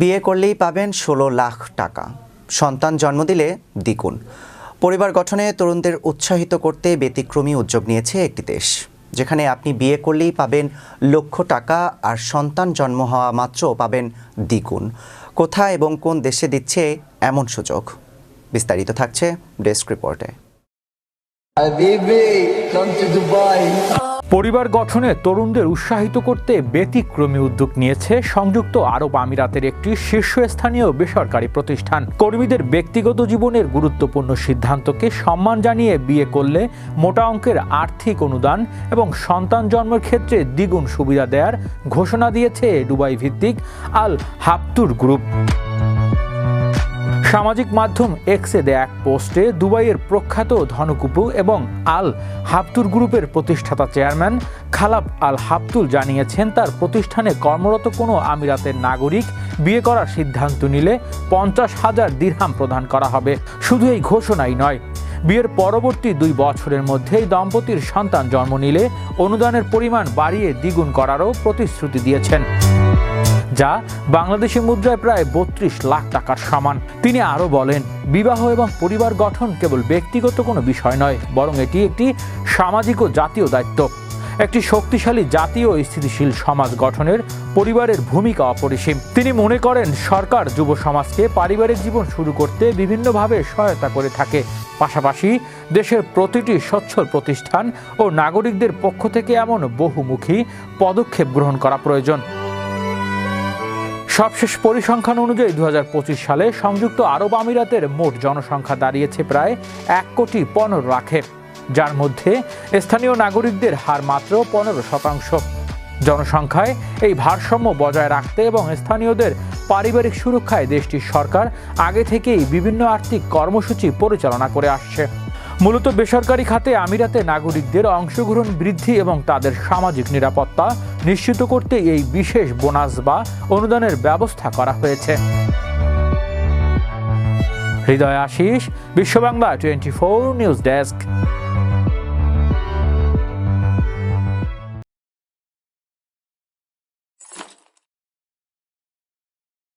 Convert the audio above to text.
বিয়ে করলেই পাবেন ষোলো লাখ টাকা। সন্তান জন্ম দিলে দ্বিগুণ। পরিবার গঠনে তরুণদের উৎসাহিত করতে ব্যতিক্রমী উদ্যোগ নিয়েছে একটি দেশ, যেখানে আপনি বিয়ে করলেই পাবেন লক্ষ টাকা আর সন্তান জন্ম হওয়া মাত্র পাবেন দ্বিগুণ। কোথায় এবং কোন দেশে দিচ্ছে এমন সুযোগ? বিস্তারিত থাকছে ডেস্ক রিপোর্টে। পরিবার গঠনে তরুণদের উৎসাহিত করতে ব্যতিক্রমী উদ্যোগ নিয়েছে সংযুক্ত আরব আমিরাতের একটি শীর্ষস্থানীয় বেসরকারি প্রতিষ্ঠান। কর্মীদের ব্যক্তিগত জীবনের গুরুত্বপূর্ণ সিদ্ধান্তকে সম্মান জানিয়ে বিয়ে করলে মোটা অঙ্কের আর্থিক অনুদান এবং সন্তান জন্মের ক্ষেত্রে দ্বিগুণ সুবিধা দেওয়ার ঘোষণা দিয়েছে দুবাই ভিত্তিক আল হাপতুর গ্রুপ। সামাজিক মাধ্যম এক্সে দেয়া এক পোস্টে দুবাইয়ের প্রখ্যাত ধনকুপু এবং আল হাফতুর গ্রুপের প্রতিষ্ঠাতা চেয়ারম্যান খালাব আল হাফতুল জানিয়েছেন, তার প্রতিষ্ঠানে কর্মরত কোনো আমিরাতের নাগরিক বিয়ে করার সিদ্ধান্ত নিলে পঞ্চাশ হাজার দিরহাম প্রদান করা হবে। শুধু এই ঘোষণাই নয়, বিয়ের পরবর্তী দুই বছরের মধ্যেই দম্পতির সন্তান জন্ম নিলে অনুদানের পরিমাণ বাড়িয়ে দ্বিগুণ করারও প্রতিশ্রুতি দিয়েছেন। যা বাংলাদেশি মুদ্রায় প্রায় বত্রিশ লাখ টাকার সমান। তিনি আরও বলেন, বিবাহ এবং পরিবার গঠন কেবল ব্যক্তিগত কোনো বিষয় নয়, বরং এটি একটি সামাজিক ও জাতীয় দায়িত্ব। একটি শক্তিশালী জাতীয় স্থিতিশীল সমাজ গঠনের পরিবারের ভূমিকা অপরিসীম। তিনি মনে করেন, সরকার যুব সমাজকে পারিবারিক জীবন শুরু করতে বিভিন্নভাবে সহায়তা করে থাকে। পাশাপাশি দেশের প্রতিটি সচ্ছল প্রতিষ্ঠান ও নাগরিকদের পক্ষ থেকে এমন বহুমুখী পদক্ষেপ গ্রহণ করা প্রয়োজন। সবশেষ পরিসংখ্যান অনুযায়ী দু হাজার পঁচিশ সালে সংযুক্ত আরব আমিরাতের মোট জনসংখ্যা দাঁড়িয়েছে প্রায় এক কোটি পনেরো লাখে যার মধ্যে স্থানীয় নাগরিকদের হার মাত্র পনেরো শতাংশ। জনসংখ্যায় এই ভারসাম্য বজায় রাখতে এবং স্থানীয়দের পারিবারিক সুরক্ষায় দেশটির সরকার আগে থেকেই বিভিন্ন আর্থিক কর্মসূচি পরিচালনা করে আসছে। মূলত বেসরকারি খাতে আমিরাতে নাগরিকদের অংশগ্রহণ বৃদ্ধি এবং তাদের সামাজিক নিরাপত্তা নিশ্চিত করতে এই বিশেষ বোনাস বা অনুদানের ব্যবস্থা করা হয়েছে। Hriday Ashis, Biswabangla twenty four news desk.